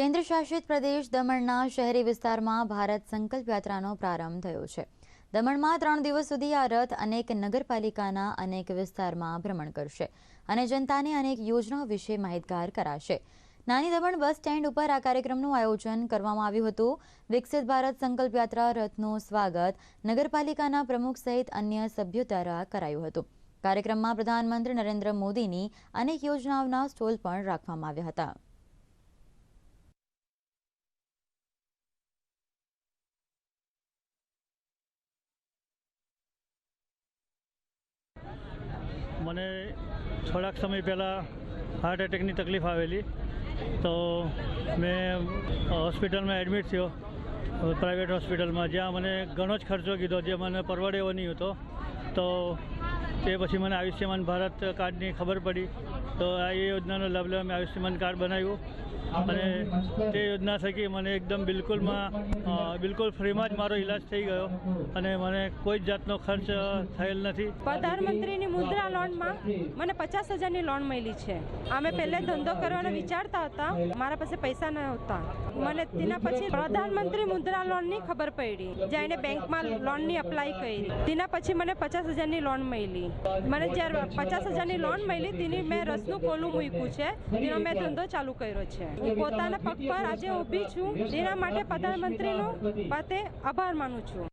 કેન્દ્ર શાસિત પ્રદેશ દમણના શહેરી વિસ્તારમાં ભારત સંકલ્પ યાત્રાનો પ્રારંભ થયો છે. દમણમાં ત્રણ દિવસ સુધી આ રથ અનેક નગરપાલિકાના અનેક વિસ્તારમાં ભ્રમણ કરશે અને જનતાને અનેક યોજનાઓ વિશે માહિતગાર કરાશે. નાની દમણ બસ સ્ટેન્ડ ઉપર આ કાર્યક્રમનું આયોજન કરવામાં આવ્યું હતું. વિકસિત ભારત સંકલ્પ યાત્રા રથનું સ્વાગત નગરપાલિકાના પ્રમુખ સહિત અન્ય સભ્યો દ્વારા કરાયું હતું. કાર્યક્રમમાં પ્રધાનમંત્રી નરેન્દ્ર મોદીની અનેક યોજનાઓના સ્ટોલ પણ રાખવામાં આવ્યા હતા. મને થોડાક સમય પહેલાં હાર્ટ એટેકની તકલીફ આવેલી. તો મેં હોસ્પિટલમાં એડમિટ થયો. પ્રાઇવેટ હોસ્પિટલમાં જ્યાં મને ઘણો જ ખર્ચો કીધો, જે મને પરવડે એવો નહીં હતો. તો તે પછી મને આયુષ્યમાન ભારત કાર્ડની ખબર પડી. તો આ યોજનાનો લાભ લેવા મેં આયુષ્યમાન કાર્ડ બનાવ્યું. અને તે યોજના થકી મને એકદમ બિલકુલમાં બિલકુલ ફ્રીમાં જ મારો ઈલાજ થઈ ગયો. અને મને કોઈ જાતનો ખર્ચ થયેલ નથી. પ્રધાનમંત્રીની મુદ્રા લોનમાં મને પચાસ હજારની લોન મળી છે. અમે પહેલે ધંધો કરવાનો વિચારતા હતા. મારા પાસે પૈસા ન હતા મને તેના પછી પ્રધાનમંત્રી મુદ્રા લોનની ખબર પડી જઈને બેંકમાં લોનની અપ્લાય કરી. તેના પછી મને પચાસ હજારની લોન મળી. મને જ્યારે પચાસ હજારની લોન મળી, તેની મેં રસનું કોલું મૂક્યું છે. તેનો મેં ધંધો ચાલુ કર્યો છે. હું પોતાના પગ પર આજે ઊભી છું. તેના માટે પ્રધાનમંત્રીનો પાતે આભાર માનું છું.